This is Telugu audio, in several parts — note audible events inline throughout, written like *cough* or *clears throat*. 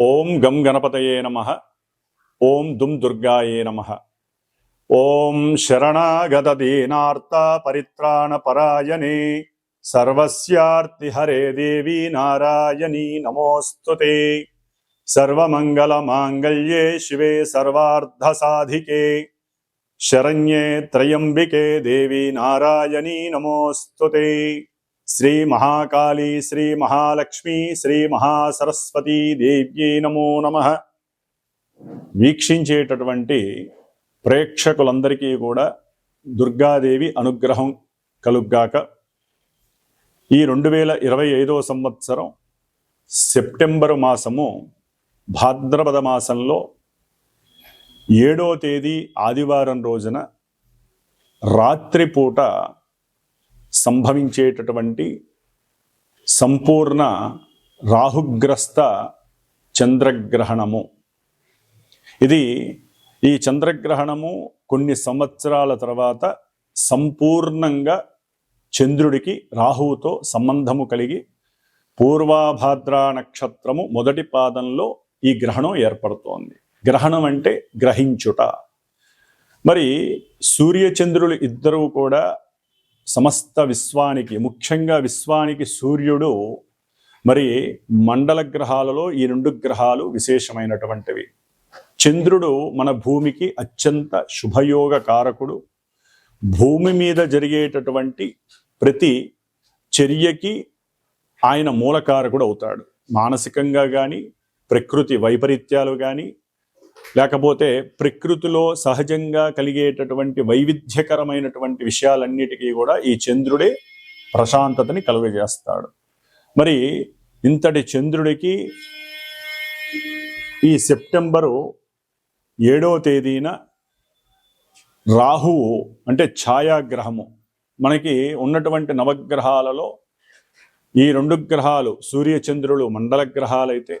ఓం గం గణపతయే నమ. ఓం దుమ్ దుర్గాయే నమ. ఓం శరణాగత దీనార్త పరిత్రాణ పరాయణే సర్వస్యార్తి హరే దేవి నారాయణీ నమోస్తుతే. సర్వమంగళ మాంగళ్యే శివే సర్వార్ధ సాధికే శరణ్యే త్రయంబికే దేవి నారాయణీ నమోస్తుతే. శ్రీ మహాకాళీ శ్రీ మహాలక్ష్మి శ్రీ మహాసరస్వతీ దేవ్యే నమో నమ. వీక్షించేటటువంటి ప్రేక్షకులందరికీ కూడా దుర్గాదేవి అనుగ్రహం కలుగ్గాక. ఈ రెండు వేల ఇరవై ఐదో సంవత్సరం సెప్టెంబరు మాసము భాద్రపద మాసంలో ఏడో తేదీ ఆదివారం రోజున రాత్రిపూట సంభవించేటటువంటి సంపూర్ణ రాహుగ్రస్త చంద్రగ్రహణము. ఇది ఈ చంద్రగ్రహణము కొన్ని సంవత్సరాల తర్వాత సంపూర్ణంగా చంద్రుడికి రాహువుతో సంబంధము కలిగి పూర్వాభాద్ర నక్షత్రము మొదటి పాదంలో ఈ గ్రహణం ఏర్పడుతోంది. గ్రహణం అంటే గ్రహించుట. మరి సూర్యచంద్రులు ఇద్దరూ కూడా సమస్త విశ్వానికి ముఖ్యంగా విశ్వానికి సూర్యుడు మరి మండల గ్రహాలలో ఈ రెండు గ్రహాలు విశేషమైనటువంటివి. చంద్రుడు మన భూమికి అత్యంత శుభయోగ కారకుడు. భూమి మీద జరిగేటటువంటి ప్రతి చర్యకి ఆయన మూలకారకుడు అవుతాడు. మానసికంగా కానీ ప్రకృతి వైపరీత్యాలు కానీ లేకపోతే ప్రకృతిలో సహజంగా కలిగేటటువంటి వైవిధ్యకరమైనటువంటి విషయాలన్నిటికీ కూడా ఈ చంద్రుడే ప్రశాంతతని కలుగజేస్తాడు. మరి ఇంతటి చంద్రుడికి ఈ సెప్టెంబరు ఏడవ తేదీన రాహువు అంటే ఛాయాగ్రహము. మనకి ఉన్నటువంటి నవగ్రహాలలో ఈ రెండు గ్రహాలు సూర్యచంద్రులు మండల గ్రహాలైతే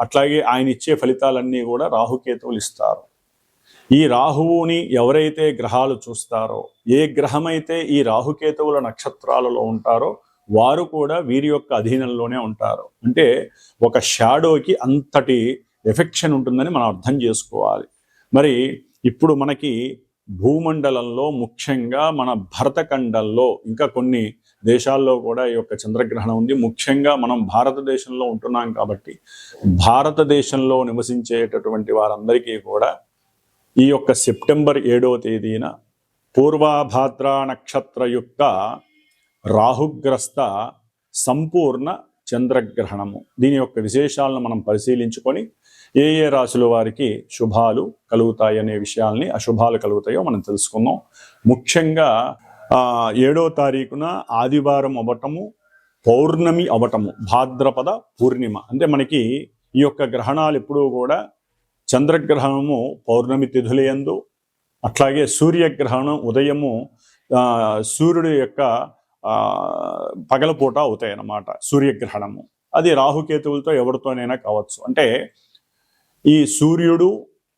అట్లాగే ఆయన ఇచ్చే ఫలితాలన్నీ కూడా రాహుకేతువులు ఇస్తారు. ఈ రాహువుని ఎవరైతే గ్రహాలు చూస్తారో ఏ గ్రహమైతే ఈ రాహుకేతువుల నక్షత్రాలలో ఉంటారో వారు కూడా వీరి యొక్క అధీనంలోనే ఉంటారు. అంటే ఒక షాడోకి అంతటి ఎఫెక్షన్ ఉంటుందని మనం అర్థం చేసుకోవాలి. మరి ఇప్పుడు మనకి భూమండలంలో ముఖ్యంగా మన భరతఖండంలో ఇంకా కొన్ని దేశాల్లో కూడా ఈ యొక్క చంద్రగ్రహణం ఉంది. ముఖ్యంగా మనం భారతదేశంలో ఉంటున్నాం కాబట్టి భారతదేశంలో నివసించేటటువంటి వారందరికీ కూడా ఈ యొక్క సెప్టెంబర్ ఏడవ తేదీన పూర్వాభాద్ర నక్షత్రయుక్త రాహుగ్రస్త సంపూర్ణ చంద్రగ్రహణము. దీని యొక్క విశేషాలను మనం పరిశీలించుకొని ఏ ఏ రాశుల వారికి శుభాలు కలుగుతాయి అనే విషయాల్ని అశుభాలు కలుగుతాయో మనం తెలుసుకుందాం. ముఖ్యంగా ఏడో తారీఖున ఆదివారం అవటము పౌర్ణమి అవటము భాద్రపద పూర్ణిమ. అంటే మనకి ఈ యొక్క గ్రహణాలు ఎప్పుడూ కూడా చంద్రగ్రహణము పౌర్ణమి తిథులయందు అట్లాగే సూర్యగ్రహణం ఉదయము సూర్యుడు సూర్యుడి యొక్క పగలపూట అవుతాయన్నమాట సూర్యగ్రహణము. అది రాహుకేతువులతో ఎవరితోనైనా కావచ్చు. అంటే ఈ సూర్యుడు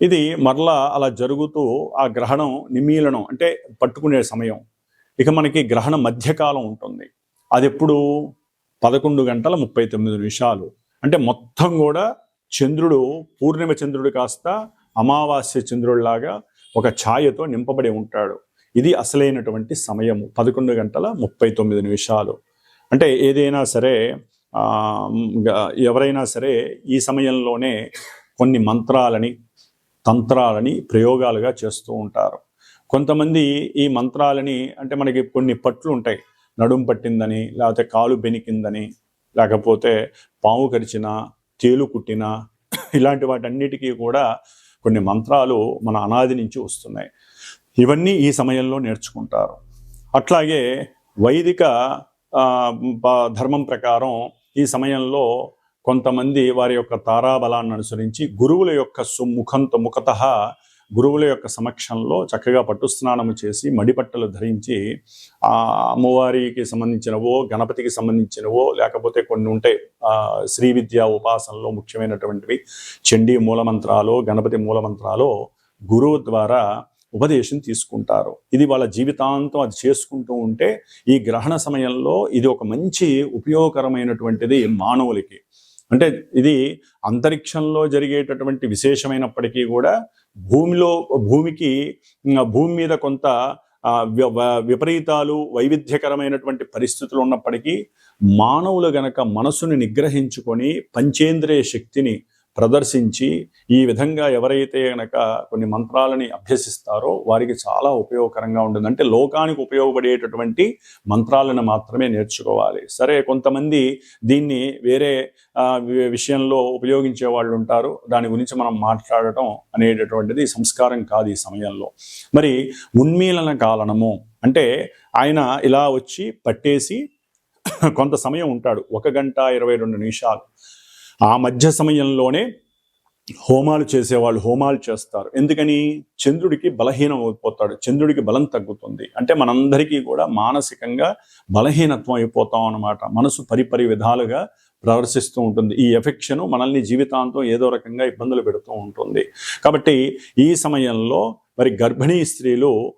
ఇది మరలా అలా జరుగుతూ ఆ గ్రహణం నిమీలనం అంటే పట్టుకునే సమయం. ఇక మనకి గ్రహణ మధ్యకాలం ఉంటుంది. అది ఎప్పుడు పదకొండు గంటల ముప్పై తొమ్మిది నిమిషాలు. అంటే మొత్తం కూడా చంద్రుడు పూర్ణిమ చంద్రుడు కాస్త అమావాస్య చంద్రుడిలాగా ఒక ఛాయతో నింపబడి ఉంటాడు. ఇది అసలైనటువంటి సమయము. పదకొండు గంటల ముప్పై తొమ్మిది నిమిషాలు. అంటే ఏదైనా సరే ఎవరైనా సరే ఈ సమయంలోనే కొన్ని మంత్రాలని తంత్రాలని ప్రయోగాలుగా చేస్తూ ఉంటారు. కొంతమంది ఈ మంత్రాలని అంటే మనకి కొన్ని పట్లు ఉంటాయి. నడుం పట్టిందని లేకపోతే కాలు బెనికిందని లేకపోతే పాము కరిచిన తేలు కుట్టిన ఇలాంటి వాటన్నిటికీ కూడా కొన్ని మంత్రాలు మన అనాది నుంచి వస్తున్నాయి. ఇవన్నీ ఈ సమయంలో నేర్చుకుంటారు. అట్లాగే వైదిక ధర్మం ప్రకారం ఈ సమయంలో కొంతమంది వారి యొక్క తారాబలాన్ని అనుసరించి గురువుల యొక్క సుముఖంత ముఖత గురువుల యొక్క సమక్షంలో చక్కగా పట్టు స్నానము చేసి మడిపట్టలు ధరించి ఆ అమ్మవారికి సంబంధించినవో గణపతికి సంబంధించినవో లేకపోతే కొన్ని ఉంటాయి శ్రీ విద్యా ఉపాసనలో ముఖ్యమైనటువంటివి చండీ మూలమంత్రాలు గణపతి మూలమంత్రాలు గురువు ద్వారా ఉపదేశం తీసుకుంటారు. ఇది వాళ్ళ జీవితాంతం అది చేసుకుంటూ ఉంటే ఈ గ్రహణ సమయంలో ఇది ఒక మంచి ఉపయోగకరమైనటువంటిది మానవులకి. అంటే ఇది అంతరిక్షంలో జరిగేటటువంటి విశేషమైనప్పటికీ కూడా భూమిలో భూమికి భూమి మీద కొంత విపరీతాలు వైవిధ్యకరమైనటువంటి పరిస్థితులు ఉన్నప్పటికీ మానవులు గనక మనసుని నిగ్రహించుకొని పంచేంద్రియ శక్తిని ప్రదర్శించి ఈ విధంగా ఎవరైతే గనక కొన్ని మంత్రాలని అభ్యసిస్తారో వారికి చాలా ఉపయోగకరంగా ఉంటుంది. అంటే లోకానికి ఉపయోగపడేటటువంటి మంత్రాలను మాత్రమే నేర్చుకోవాలి. సరే కొంతమంది దీన్ని వేరే విషయంలో ఉపయోగించే వాళ్ళు ఉంటారు. దాని గురించి మనం మాట్లాడటం అనేటటువంటిది సంస్కారం కాదు ఈ సమయంలో. మరి ఉన్మీలన కాలనము అంటే ఆయన ఇలా వచ్చి పట్టేసి కొంత సమయం ఉంటాడు. ఒక గంట ఇరవై రెండు నిమిషాలు. ఆ మధ్య సమయంలోనే హోమాలు చేసేవాళ్ళు హోమాలు చేస్తారు. ఎందుకని? చంద్రుడికి బలహీనం అయిపోతాడు. చంద్రుడికి బలం తగ్గుతుంది. అంటే మనందరికీ కూడా మానసికంగా బలహీనత్వం అయిపోతాం అన్నమాట. మనసు పరిపరి విధాలుగా ప్రవర్తిస్తూ ఉంటుంది. ఈ ఎఫెక్షన్ మనల్ని జీవితాంతం ఏదో రకంగా ఇబ్బందులు పెడుతూ ఉంటుంది. కాబట్టి ఈ సమయంలో మరి గర్భిణీ స్త్రీలు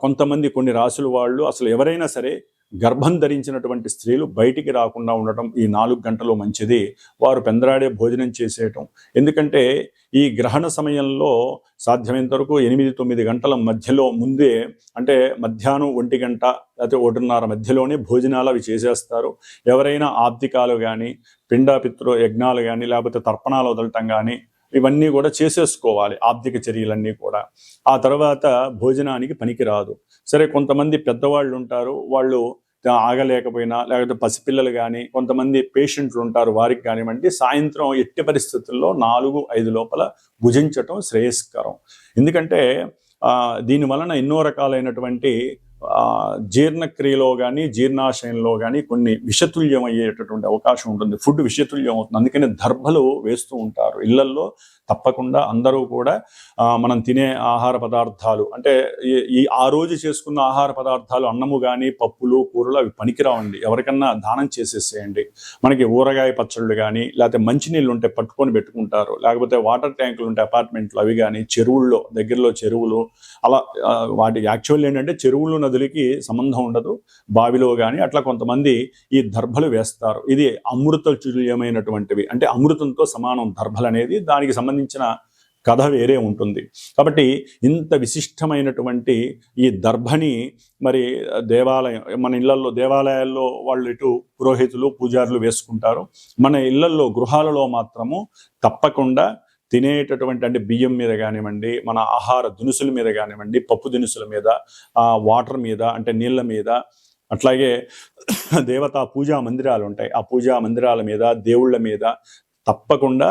కొంతమంది కొన్ని రాసుల వాళ్ళు అసలు ఎవరైనా సరే గర్భం ధరించినటువంటి స్త్రీలు బయటికి రాకుండా ఉండటం ఈ నాలుగు గంటలు మంచిది. వారు పెందరాడే భోజనం చేసేయటం. ఎందుకంటే ఈ గ్రహణ సమయంలో సాధ్యమైనంత వరకు ఎనిమిది తొమ్మిది గంటల మధ్యలో ముందే అంటే మధ్యాహ్నం ఒంటి గంట లేకపోతే ఒకటిన్నర మధ్యలోనే భోజనాలు అవి చేసేస్తారు. ఎవరైనా ఆబ్దికాలు కానీ పిండాపిత్రు యజ్ఞాలు కానీ లేకపోతే తర్పణాలు వదలటం కానీ ఇవన్నీ కూడా చేసేసుకోవాలి ఆర్థిక చర్యలన్నీ కూడా. ఆ తర్వాత భోజనానికి పనికిరాదు. సరే కొంతమంది పెద్దవాళ్ళు ఉంటారు. వాళ్ళు ఆగలేకపోయినా లేకపోతే పసిపిల్లలు కానీ కొంతమంది పేషెంట్లు ఉంటారు వారికి కానివ్వండి సాయంత్రం ఎట్టి పరిస్థితుల్లో నాలుగు ఐదు లోపల భుజించటం శ్రేయస్కరం. ఎందుకంటే దీని వలన ఎన్నో రకాలైనటువంటి జీర్ణక్రియలో కానీ జీర్ణాశయంలో కానీ కొన్ని విషతుల్యం అయ్యేటటువంటి అవకాశం ఉంటుంది. ఫుడ్ విషతుల్యం అవుతుంది. అందుకని దర్భలు వేస్తూ ఉంటారు. ఇళ్ళల్లో తప్పకుండా అందరూ కూడా మనం తినే ఆహార పదార్థాలు అంటే ఈ- ఈ ఆ రోజు చేసుకున్న ఆహార పదార్థాలు అన్నము కానీ పప్పులు కూరలు అవి పనికిరావండి. ఎవరికన్నా దానం చేసేసేయండి. మనకి ఊరగాయ పచ్చళ్ళు కానీ లేకపోతే మంచినీళ్ళు ఉంటే పట్టుకొని పెట్టుకుంటారు. లేకపోతే వాటర్ ట్యాంకులు ఉంటే అపార్ట్మెంట్లు అవి కానీ చెరువుల్లో దగ్గరలో చెరువులు అలా వాటి యాక్చువల్ ఏంటంటే చెరువులు నదులకి సంబంధం ఉండదు. బావిలో కానీ అట్లా కొంతమంది ఈ దర్భలు వేస్తారు. ఇది అమృత చుల్యమైనటువంటివి అంటే అమృతంతో సమానం దర్భలు అనేది దానికి సంబంధించిన కథ వేరే ఉంటుంది. కాబట్టి ఇంత విశిష్టమైనటువంటి ఈ దర్భని మరి దేవాలయం మన ఇళ్ళలో దేవాలయాల్లో వాళ్ళు ఇటు పురోహితులు పూజారులు వేసుకుంటారు. మన ఇళ్ళలో గృహాలలో మాత్రము తప్పకుండా తినేటటువంటి అంటే బియ్యం మీద కానివ్వండి మన ఆహార దినుసుల మీద కానివ్వండి పప్పు దినుసుల మీద ఆ వాటర్ మీద అంటే నీళ్ళ మీద అట్లాగే దేవతా పూజా మందిరాలు ఉంటాయి. ఆ పూజా మందిరాల మీద దేవుళ్ళ మీద తప్పకుండా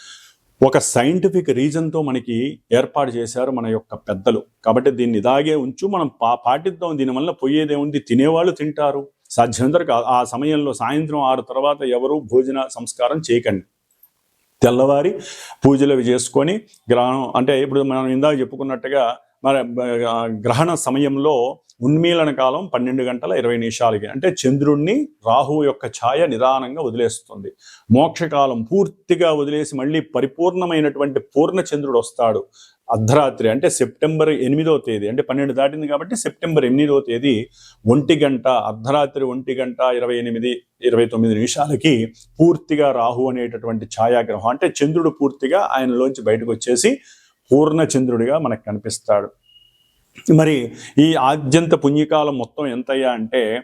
ఒక సైంటిఫిక్ రీజన్తో మనకి ఏర్పాటు చేశారు మన యొక్క పెద్దలు. కాబట్టి దీన్ని ఇలాగే ఉంచు మనం పా పాటిద్దాం. దీనివల్ల పోయేదేముంది తినేవాళ్ళు తింటారు. సాధ్యమంతరకు ఆ- సమయంలో సాయంత్రం ఆరు తర్వాత ఎవరు భోజన సంస్కారం చేయకండి. తెల్లవారి పూజలు అవి చేసుకొని గ్రహణం అంటే ఇప్పుడు మనం ఇందాక చెప్పుకున్నట్టుగా మరి గ్రహణ సమయంలో ఉన్మీలన కాలం పన్నెండు గంటల ఇరవై నిమిషాలకి. అంటే చంద్రుణ్ణి రాహువు యొక్క ఛాయ నిదానంగా వదిలేస్తుంది. మోక్షకాలం పూర్తిగా వదిలేసి మళ్ళీ పరిపూర్ణమైనటువంటి పూర్ణ చంద్రుడు వస్తాడు. అర్ధరాత్రి అంటే సెప్టెంబర్ ఎనిమిదో తేదీ. అంటే పన్నెండు దాటింది కాబట్టి సెప్టెంబర్ ఎనిమిదో తేదీ ఒంటి గంట అర్ధరాత్రి ఒంటి గంట ఇరవై ఎనిమిది ఇరవై తొమ్మిది నిమిషాలకి పూర్తిగా రాహు అనేటటువంటి ఛాయాగ్రహం. అంటే చంద్రుడు పూర్తిగా ఆయనలోంచి బయటకు వచ్చేసి పూర్ణచంద్రుడిగా మనకు కనిపిస్తాడు. మరి ఈ ఆద్యంత పుణ్యకాలం మొత్తం ఎంతయ్యా అంటే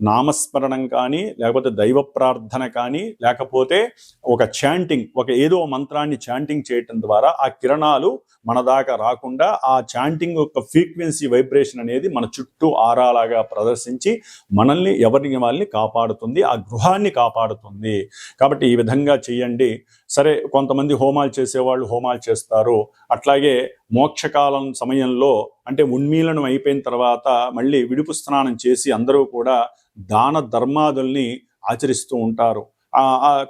నామస్మరణం కానీ లేకపోతే దైవ ప్రార్థన కానీ లేకపోతే ఒక చాంటింగ్ ఒక ఏదో మంత్రాన్ని చాంటింగ్ చేయటం ద్వారా ఆ కిరణాలు మన దాకా రాకుండా ఆ చాంటింగ్ యొక్క ఫ్రీక్వెన్సీ వైబ్రేషన్ అనేది మన చుట్టూ ఆరాలాగా ప్రదర్శించి మనల్ని ఎవరిని వాళ్ళని కాపాడుతుంది ఆ గృహాన్ని కాపాడుతుంది. కాబట్టి ఈ విధంగా చేయండి. సరే కొంతమంది హోమాలు చేసేవాళ్ళు హోమాలు చేస్తారు. అట్లాగే మోక్షకాలం సమయంలో అంటే ఉన్మీలనం అయిపోయిన తర్వాత మళ్ళీ విడుపు స్నానం చేసి అందరూ కూడా దాన ధర్మాదుల్ని ఆచరిస్తూ ఉంటారు.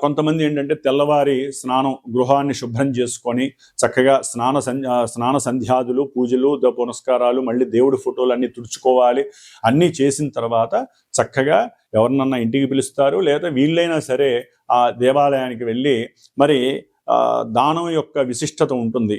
కొంతమంది ఏంటంటే తెల్లవారి స్నానం గృహాన్ని శుభ్రం చేసుకొని చక్కగా స్నాన సంధ్య స్నాన సంధ్యాదులు పూజలు పునస్కారాలు మళ్ళీ దేవుడి ఫోటోలు అన్నీ తుడుచుకోవాలి. అన్నీ చేసిన తర్వాత చక్కగా ఎవరినన్నా ఇంటికి పిలుస్తారు లేదా వీళ్ళైనా సరే ఆ దేవాలయానికి వెళ్ళి మరి దానం యొక్క విశిష్టత ఉంటుంది.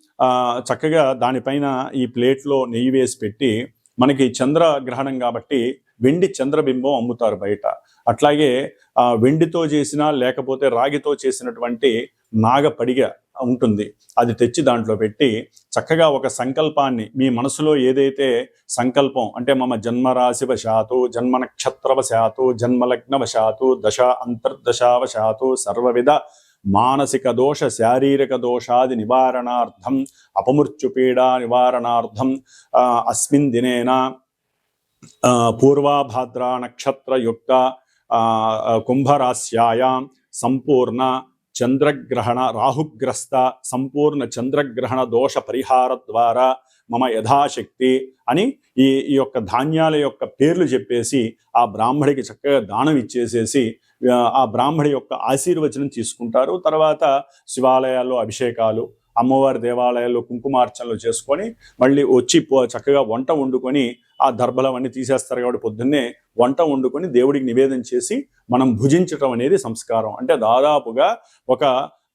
చక్కగా దానిపైన ఈ ప్లేట్లో నెయ్యి వేసి పెట్టి మనకి చంద్రగ్రహణం కాబట్టి వెండి చంద్రబింబం అమ్ముతారు బయట. అట్లాగే ఆ, వెండితో చేసిన లేకపోతే రాగితో చేసినటువంటి నాగపడిగ ఉంటుంది. అది తెచ్చి దాంట్లో పెట్టి చక్కగా ఒక సంకల్పాన్ని మీ మనసులో ఏదైతే సంకల్పం అంటే మమ జన్మరాశివశాతు జన్మ నక్షత్రవశాతు జన్మలగ్నవశాతు దశ అంతర్దశావశాతు సర్వవిధ మానసిక దోష శారీరక దోషాది నివారణార్థం అపమృత్యుపీడా నివారణార్థం అస్మిన్ దినేన ఆ, పూర్వాభాద్ర నక్షత్రయుక్త ఆ, కుంభరాశ్యాయాం సంపూర్ణ చంద్రగ్రహణ రాహుగ్రస్త సంపూర్ణ చంద్రగ్రహణ దోష పరిహార ద్వారా మమ యథాశక్తి అని ఈ ఈ యొక్క ధాన్యాల యొక్క పేర్లు చెప్పేసి ఆ బ్రాహ్మడికి చక్కగా దానం ఇచ్చేసేసి ఆ, బ్రాహ్మడి యొక్క ఆశీర్వచనం తీసుకుంటారు. తర్వాత శివాలయాల్లో అభిషేకాలు అమ్మవారి దేవాలయాల్లో కుంకుమార్చనలు చేసుకొని మళ్ళీ వచ్చి చక్కగా వంట వండుకొని ఆ దర్భలం అన్ని తీసేస్తారు కాబట్టి పొద్దున్నే వంట వండుకొని దేవుడికి నివేదన చేసి మనం భుజించటం అనేది సంస్కారం. అంటే దాదాపుగా ఒక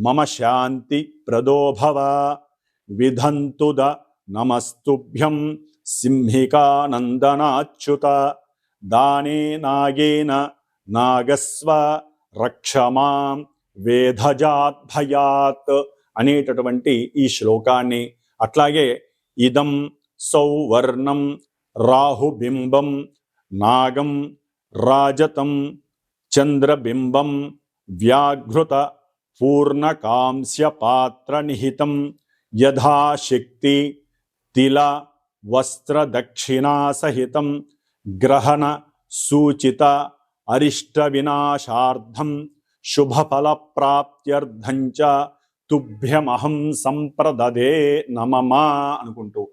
మమ శాంతి ప్రదోభవ విధంతుద నమస్తుభ్యం సింహికానందనాచ్యుత. దానే నాగేన నాగస్వ రక్షమాం వేధజాద్భయాత్ అనేటటువంటి ఈ శ్లోకాన్ని. అట్లాగే ఇదం సౌవర్ణం రాహుబింబం నాగం రాజతం చంద్రబింబం వ్యాఘృత పూర్ణకాంస్య పాత్ర నిహితం యథాశక్తి తిల వస్త్రదక్షిణాసహితం గ్రహణ సూచిత అరిష్ట వినాశార్థం శుభఫల చ తుభ్యమహం సంప్రదదే నమమా అనుకుంటూ.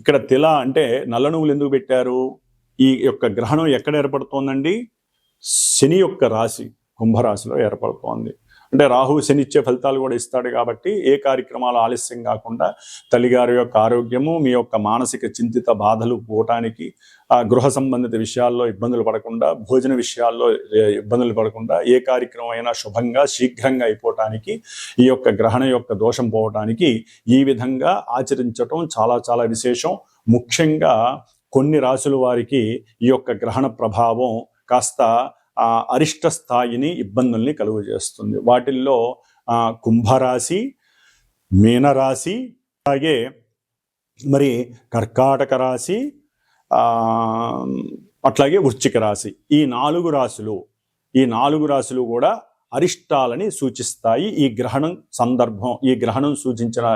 ఇక్కడ తిల అంటే నల్ల నువ్వులు ఎందుకు పెట్టారు? ఈ యొక్క గ్రహణం ఎక్కడ ఏర్పడుతోందండి? శని యొక్క రాశి కుంభరాశిలో ఏర్పడుతోంది. అంటే రాహు శనిచ్చే ఫలితాలు కూడా ఇస్తాడు కాబట్టి ఏ కార్యక్రమాలు ఆలస్యం కాకుండా తల్లిగారి యొక్క ఆరోగ్యము మీ యొక్క మానసిక చింతిత బాధలు పోవటానికి ఆ గృహ సంబంధిత విషయాల్లో ఇబ్బందులు పడకుండా భోజన విషయాల్లో ఇబ్బందులు పడకుండా ఏ కార్యక్రమం అయినా శుభంగా శీఘ్రంగా అయిపోవటానికి ఈ యొక్క గ్రహణ యొక్క దోషం పోవటానికి ఈ విధంగా ఆచరించటం చాలా చాలా విశేషం. ముఖ్యంగా కొన్ని రాసుల వారికి ఈ యొక్క గ్రహణ ప్రభావం కాస్త అరిష్ట స్థాయిని ఇబ్బందుల్ని కలుగు చేస్తుంది వాటిల్లో కుంభరాశి మీనరాశి అలాగే మరి కర్కాటక రాశి అట్లాగే వృశ్చిక రాశి. ఈ నాలుగు రాశులు ఈ నాలుగు రాశులు కూడా అరిష్టాలని సూచిస్తాయి ఈ గ్రహణం సందర్భం ఈ గ్రహణం సూచించిన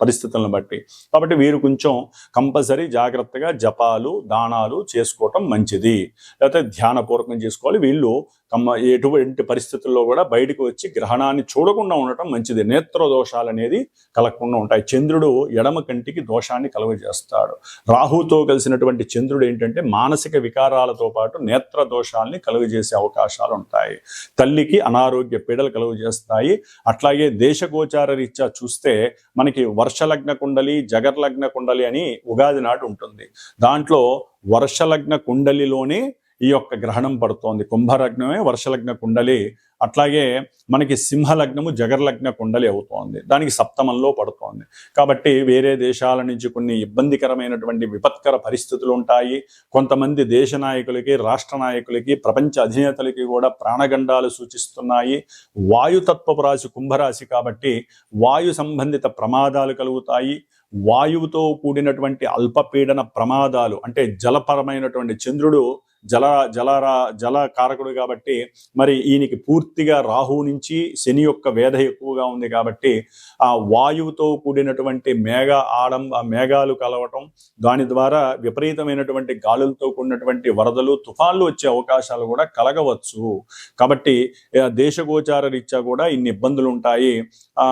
పరిస్థితులను బట్టి. కాబట్టి వీరు కొంచెం కంపల్సరీ జాగ్రత్తగా జపాలు దానాలు చేసుకోవటం మంచిది. లేకపోతే ధ్యానపూర్వకం చేసుకోవాలి. వీళ్ళు కమ్మ ఎటువంటి పరిస్థితుల్లో కూడా బయటకు వచ్చి గ్రహణాన్ని చూడకుండా ఉండటం మంచిది. నేత్ర దోషాలు అనేది కలగకుండా ఉంటాయి. చంద్రుడు ఎడమ కంటికి దోషాన్ని కలుగజేస్తాడు. రాహుతో కలిసినటువంటి చంద్రుడు ఏంటంటే మానసిక వికారాలతో పాటు నేత్ర దోషాల్ని కలుగజేసే అవకాశాలు ఉంటాయి. తల్లికి అనారోగ్య పీడలు కలుగజేస్తాయి. అట్లాగే దేశగోచార రీత్యా చూస్తే మనకి వర్షలగ్న కుండలి జగర్లగ్న కుండలి అని ఉగాది నాడు ఉంటుంది. దాంట్లో వర్షలగ్న కుండలిలోనే ఈ యొక్క గ్రహణం పడుతోంది. కుంభలగ్నమే వర్షలగ్న కుండలి. అట్లాగే మనకి సింహలగ్నము జగర్లగ్న కుండలి అవుతోంది. దానికి సప్తమంలో పడుతోంది. కాబట్టి వేరే దేశాల నుంచి కొన్ని ఇబ్బందికరమైనటువంటి విపత్కర పరిస్థితులు ఉంటాయి. కొంతమంది దేశ నాయకులకి రాష్ట్ర నాయకులకి ప్రపంచ అధినేతలకి కూడా ప్రాణగండాలు సూచిస్తున్నాయి. వాయుతత్వపు రాశి కుంభరాశి కాబట్టి వాయు సంబంధిత ప్రమాదాలు కలుగుతాయి. వాయువుతో కూడినటువంటి అల్పపీడన ప్రమాదాలు అంటే జలపరమైనటువంటి చంద్రుడు జల జలరా జల కారకుడు కాబట్టి మరి ఈయనకి పూర్తిగా రాహు నుంచి శని యొక్క వేధ ఎక్కువగా ఉంది కాబట్టి ఆ వాయువుతో కూడినటువంటి మేఘ ఆడం ఆ మేఘాలు కలవటం దాని ద్వారా విపరీతమైనటువంటి గాలులతో కూడినటువంటి వరదలు తుఫాన్లు వచ్చే అవకాశాలు కూడా కలగవచ్చు. కాబట్టి దేశగోచార రీత్యా కూడా ఇన్ని ఇబ్బందులు ఉంటాయి. ఆ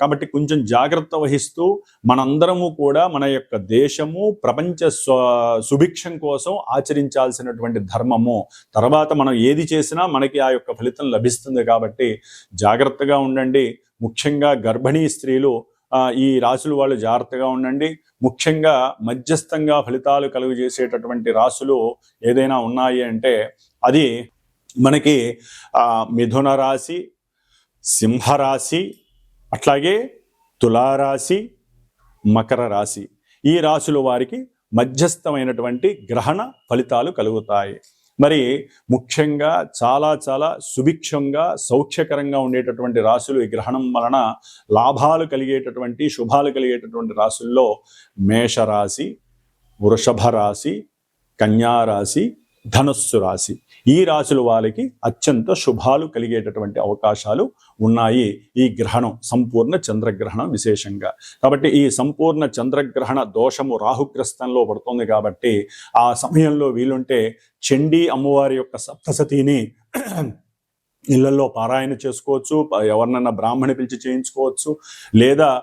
కాబట్టి కొంచెం జాగ్రత్త వహిస్తూ మనందరము కూడా మన యొక్క దేశము ప్రపంచ సుభిక్షం కోసం ఆచరించాల్సినటువంటి ధర్మము. తర్వాత మనం ఏది చేసినా మనకి ఆ యొక్క ఫలితం లభిస్తుంది కాబట్టి జాగ్రత్తగా ఉండండి. ముఖ్యంగా గర్భిణీ స్త్రీలు ఈ రాసులు వాళ్ళు జాగ్రత్తగా ఉండండి. ముఖ్యంగా మధ్యస్థంగా ఫలితాలు కలుగు చేసేటటువంటి రాసులు ఏదైనా ఉన్నాయి అంటే అది మనకి మిథున రాశి సింహరాశి అట్లాగే తులారాశి మకర రాశి. ఈ రాశుల వారికి మధ్యస్థమైనటువంటి గ్రహణ ఫలితాలు కలుగుతాయి. మరి ముఖ్యంగా చాలా చాలా సుభిక్షంగా సౌఖ్యకరంగా ఉండేటటువంటి రాశులు ఈ గ్రహణం వలన లాభాలు కలిగేటటువంటి శుభాలు కలిగేటటువంటి రాశుల్లో మేషరాశి వృషభ రాశి కన్యా రాశి ధనుస్సు రాశి. ఈ రాశుల వాళ్ళకి అత్యంత శుభాలు కలిగేటటువంటి అవకాశాలు ఉన్నాయి. ఈ గ్రహణం సంపూర్ణ చంద్రగ్రహణం విశేషంగా. కాబట్టి ఈ సంపూర్ణ చంద్రగ్రహణ దోషము రాహుగ్రస్తంలో పడుతుంది కాబట్టి ఆ సమయంలో వీలుంటే చండీ అమ్మవారి యొక్క సప్తసతిని *clears throat* ఇళ్ళలో పారాయణ చేసుకోవచ్చు. ఎవరినన్నా బ్రాహ్మణి పిలిచి చేయించుకోవచ్చు. లేదా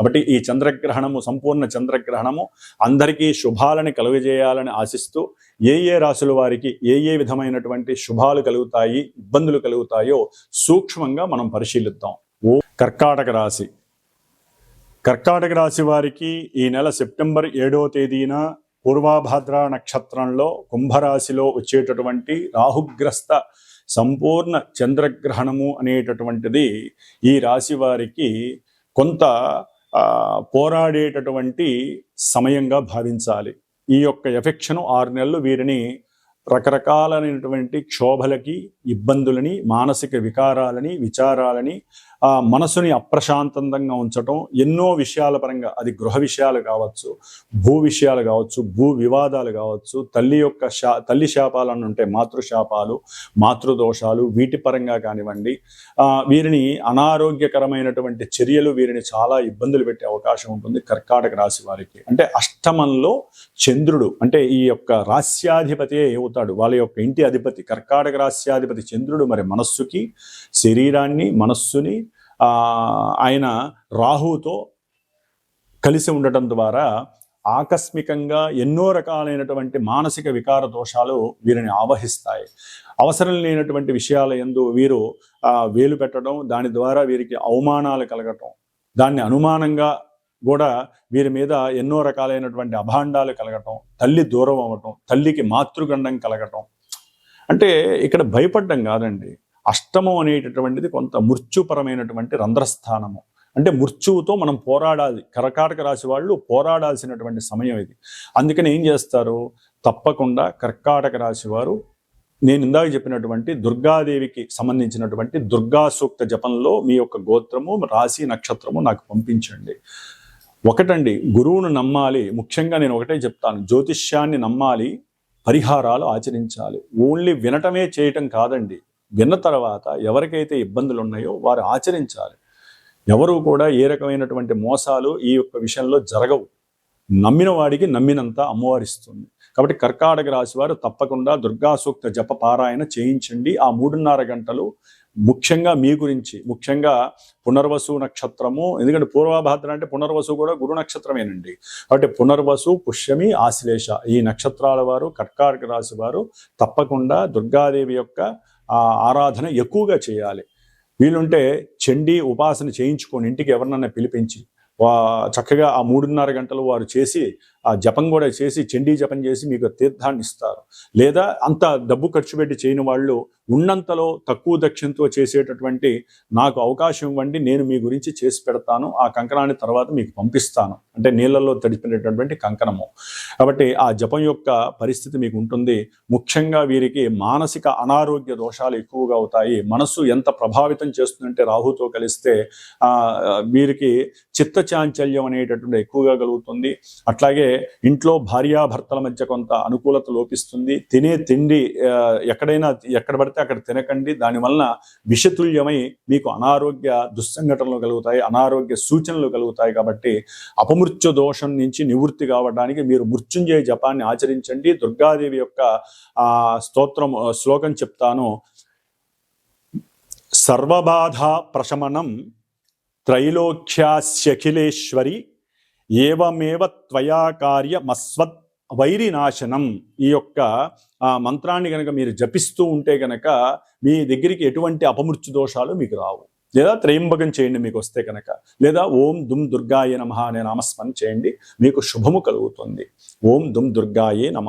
కాబట్టి ఈ చంద్రగ్రహణము సంపూర్ణ చంద్రగ్రహణము అందరికీ శుభాలని కలుగజేయాలని ఆశిస్తూ ఏ ఏ రాశుల వారికి ఏ ఏ విధమైనటువంటి శుభాలు కలుగుతాయి ఇబ్బందులు కలుగుతాయో సూక్ష్మంగా మనం పరిశీలిద్దాం. ఓ కర్కాటక రాశి. కర్కాటక రాశి వారికి ఈ నెల సెప్టెంబర్ ఏడవ తేదీన పూర్వాభాద్ర నక్షత్రంలో కుంభరాశిలో వచ్చేటటువంటి రాహుగ్రస్త సంపూర్ణ చంద్రగ్రహణము అనేటటువంటిది ఈ రాశి వారికి కొంత పోరాడేటటువంటి సమయంగా భావించాలి. ఈ యొక్క ఎఫెక్షను ఆరు నెలలు వీరిని రకరకాలైనటువంటి క్షోభలకి ఇబ్బందులని మానసిక వికారాలని విచారాలని మనసుని అప్రశాంతంగా ఉంచటం ఎన్నో విషయాల పరంగా అది గృహ విషయాలు కావచ్చు భూ విషయాలు కావచ్చు భూ వివాదాలు కావచ్చు తల్లి యొక్క శా తల్లి శాపాలను ఉంటే మాతృశాపాలు మాతృదోషాలు వీటి పరంగా కానివ్వండి వీరిని అనారోగ్యకరమైనటువంటి చర్యలు వీరిని చాలా ఇబ్బందులు పెట్టే అవకాశం ఉంటుంది కర్కాటక రాశి వారికి. అంటే అష్టమంలో చంద్రుడు అంటే ఈ యొక్క రాస్యాధిపతి అవుతాడు? వాళ్ళ యొక్క ఇంటి అధిపతి కర్కాటక రాస్యాధిపతి చంద్రుడు మరి మనస్సుకి శరీరాన్ని మనస్సుని ఆయన రాహుతో కలిసి ఉండటం ద్వారా ఆకస్మికంగా ఎన్నో రకాలైనటువంటి మానసిక వికార దోషాలు వీరిని ఆవహిస్తాయి. అవసరం లేనటువంటి విషయాల ఎందు వీరు వేలు పెట్టడం దాని ద్వారా వీరికి అవమానాలు కలగటం దాన్ని అనుమానంగా కూడా వీరి మీద ఎన్నో రకాలైనటువంటి అభాండాలు కలగటం తల్లి దూరం అవ్వటం తల్లికి మాతృగండం కలగటం. అంటే ఇక్కడ భయపడ్డం కాదండి. అష్టమం అనేటటువంటిది కొంత మృత్యుపరమైనటువంటి రంధ్రస్థానము. అంటే మృత్యువుతో మనం పోరాడాలి. కర్కాటక రాశి వాళ్ళు పోరాడాల్సినటువంటి సమయం ఇది. అందుకని ఏం చేస్తారు? తప్పకుండా కర్కాటక రాశి వారు నేను ఇందాక చెప్పినటువంటి దుర్గాదేవికి సంబంధించినటువంటి దుర్గా సూక్త జపంలో మీ యొక్క గోత్రము రాశి నక్షత్రము నాకు పంపించండి. ఒకటండి గురువును నమ్మాలి. ముఖ్యంగా నేను ఒకటే చెప్తాను. జ్యోతిష్యాన్ని నమ్మాలి. పరిహారాలు ఆచరించాలి. ఓన్లీ వినటమే చేయటం కాదండి. విన్న తర్వాత ఎవరికైతే ఇబ్బందులు ఉన్నాయో వారు ఆచరించాలి. ఎవరు కూడా ఏ రకమైనటువంటి మోసాలు ఈ యొక్క విషయంలో జరగవు. నమ్మిన వాడికి నమ్మినంత అమ్మవారిస్తుంది కాబట్టి కర్కాటక రాశి వారు తప్పకుండా దుర్గా సూక్త జప పారాయణ చేయించండి. ఆ మూడున్నర గంటలు ముఖ్యంగా మీ గురించి ముఖ్యంగా పునర్వసు నక్షత్రము ఎందుకంటే పూర్వభాద్ర అంటే పునర్వసు కూడా గురు నక్షత్రమేనండి. కాబట్టి పునర్వసు పుష్యమి ఆశ్లేష ఈ నక్షత్రాల వారు కర్కాటక రాశి వారు తప్పకుండా దుర్గాదేవి యొక్క ఆరాధన ఎక్కువగా చేయాలి. వీలుంటే చండీ ఉపాసన చేయించుకొని ఇంటికి ఎవరినన్నా పిలిపించి చక్కగా ఆ మూడున్నర గంటలు వారు చేసి ఆ జపం కూడా చేసి చండీ జపం చేసి మీకు తీర్థాన్ని ఇస్తారు లేదా అంత డబ్బు ఖర్చు పెట్టి చేయని వాళ్ళు ఉన్నంతలో తక్కువ దక్షిణతో చేసేటటువంటి నాకు అవకాశం ఇవ్వండి నేను మీ గురించి చేసి పెడతాను ఆ కంకణాన్ని తర్వాత మీకు పంపిస్తాను. అంటే నీళ్ళల్లో తడిపినటువంటి కంకణము. కాబట్టి ఆ జపం యొక్క పరిస్థితి మీకు ఉంటుంది. ముఖ్యంగా వీరికి మానసిక అనారోగ్య దోషాలు ఎక్కువగా అవుతాయి. మనస్సు ఎంత ప్రభావితం చేస్తుందంటే రాహుతో కలిస్తే వీరికి చిత్త చాంచల్యం అనేటటువంటి ఎక్కువగా కలుగుతుంది. అట్లాగే ఇంట్లో భార్యాభర్తల మధ్య కొంత అనుకూలత లోపిస్తుంది. తినే తిండి ఎక్కడైనా ఎక్కడ పడితే అక్కడ తినకండి. దానివల్ల విషతుల్యమై మీకు అనారోగ్య దుస్సంఘటనలు కలుగుతాయి అనారోగ్య సూచనలు కలుగుతాయి కాబట్టి అపమృత్యు దోషం నుంచి నివృత్తి కావడానికి మీరు మృత్యుంజయ జపాన్ని ఆచరించండి. దుర్గాదేవి యొక్క ఆ స్తోత్రం శ్లోకం చెప్తాను. సర్వబాధ ప్రశమనం త్రైలోక్యాస్యఖిలేశ్వరి ఏవమేవ త్వయా కార్యమస్వత్ వైరినాశనం ఈ యొక్క ఆ, మంత్రాన్ని కనుక మీరు జపిస్తూ ఉంటే కనుక మీ దగ్గరికి ఎటువంటి అపమృత్యు దోషాలు మీకు రావు. లేదా త్రయంబకం చేయండి మీకు వస్తే కనుక లేదా ఓం దుమ్ దుర్గాయ నమ అనే నామస్మరణ చేయండి మీకు శుభము కలుగుతుంది. ఓం దుమ్ దుర్గాయే నమ.